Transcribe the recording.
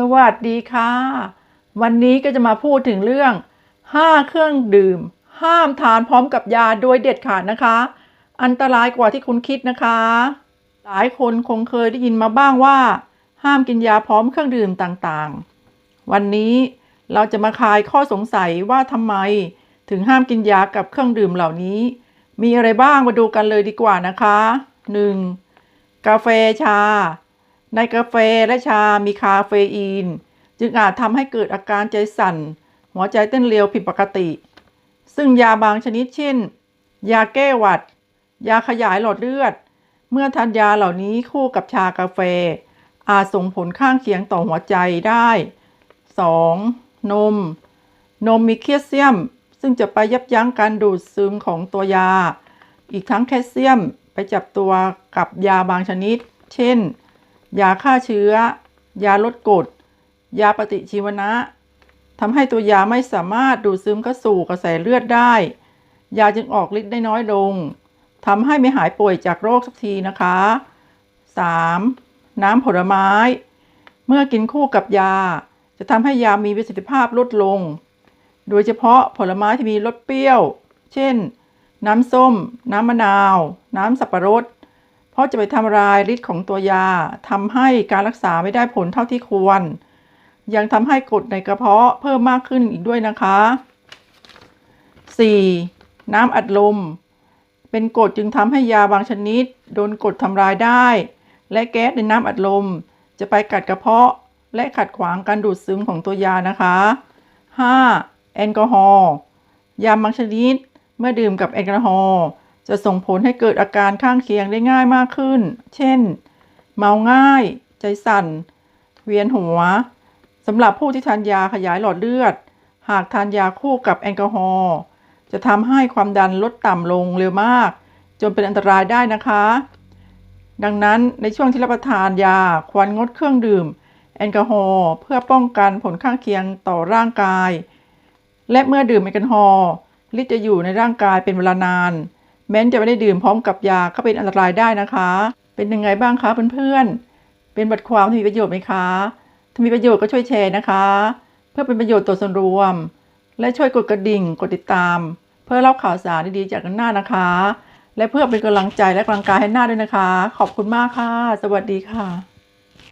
สวัสดีค่ะ วันนี้ก็จะมาพูดถึงเรื่อง 5 เครื่องดื่ม ห้ามทานพร้อมกับยาโดยเด็ดขาดนะคะ อันตรายกว่าที่คุณคิดนะคะ หลายคนคงเคยได้ยินมาบ้างว่า ห้ามกินยาพร้อมเครื่องดื่มต่างๆ วันนี้เราจะมาคลายข้อสงสัยว่าทำไม ถึงห้ามกินยากับเครื่องดื่มเหล่านี้ มีอะไรบ้างมาดูกันเลยดีกว่านะคะ 1. กาแฟชา ในกาแฟและชามีคาเฟอีน จึงอาจทำให้เกิดอาการใจสั่น หัวใจเต้นเร็วผิดปกติ ซึ่งยาบางชนิดเช่น ยาแก้หวัด ยาขยายหลอดเลือด เมื่อทานยาเหล่านี้คู่กับชากาแฟ อาจส่งผลข้างเคียงต่อหัวใจได้ 2. นม นมมีแคลเซียม ซึ่งจะไปยับยั้งการดูดซึมของตัวยา อีกทั้งแคลเซียมไปจับตัวกับยาบางชนิด เช่น ยาฆ่าเชื้อ ยาลดกรดยาปฏิชีวนะทำให้ตัวยาไม่สามารถดูดซึมเข้าสู่กระแสเลือดได้ ยาจึงออกฤทธิ์ได้น้อยลงทำให้ไม่หายป่วยจากโรคสักทีนะคะ 3. น้ำผลไม้ เมื่อกินคู่กับยา จะทำให้ยามีประสิทธิภาพลดลง โดยเฉพาะผลไม้ที่มีรสเปรี้ยว เช่น น้ำส้ม น้ำมะนาว น้ำสับปะรด เพราะจะไปทำลายฤทธิ์ของตัวยาทำให้การรักษาไม่ได้ผลเท่าที่ควร ยังทำให้กรดในกระเพาะเพิ่มมากขึ้นอีกด้วยนะคะ 4. น้ำอัดลม เป็นกรดจึงทำให้ยาบางชนิด โดนกรดทำลายได้ และแก๊สในน้ำอัดลม จะไปกัดกระเพาะ และขัดขวางการดูดซึมของตัวยานะคะ 5. แอลกอฮอล์ยาบางชนิดเมื่อดื่มกับแอลกอฮอล์ จะส่งผลให้เกิดอาการข้างเคียงได้ง่ายมากขึ้น เช่น เมาง่าย ใจสั่น เวียนหัวสำหรับผู้ที่ทานยาขยายหลอดเลือด หากทานยาคู่กับแอลกอฮอล์จะทำให้ความดันลดต่ำลงเร็วมาก จนเป็นอันตรายได้นะคะ ดังนั้นในช่วงที่รับประทานยาควรงดเครื่องดื่ม แอลกอฮอล์เพื่อป้องกันผลข้างเคียงต่อร่างกาย และเมื่อดื่มแอลกอฮอล์ฤทธิ์จะอยู่ในร่างกายเป็นเวลานาน แม้จะไม่ได้ดื่มพร้อมกับยาก็เป็นอันตรายได้นะคะ เป็นยังไงบ้างคะเพื่อนๆ เป็นบทความที่มีประโยชน์ไหมคะ ถ้ามีประโยชน์ก็ช่วยแชร์นะคะ เพื่อเป็นประโยชน์ต่อส่วนรวม และช่วยกดกระดิ่งกดติดตาม เพื่อรับข่าวสารดีๆจากหน้านะคะ และเพื่อเป็นกำลังใจและกำลังกายให้หน้าด้วยนะคะ ขอบคุณมากค่ะ สวัสดีค่ะ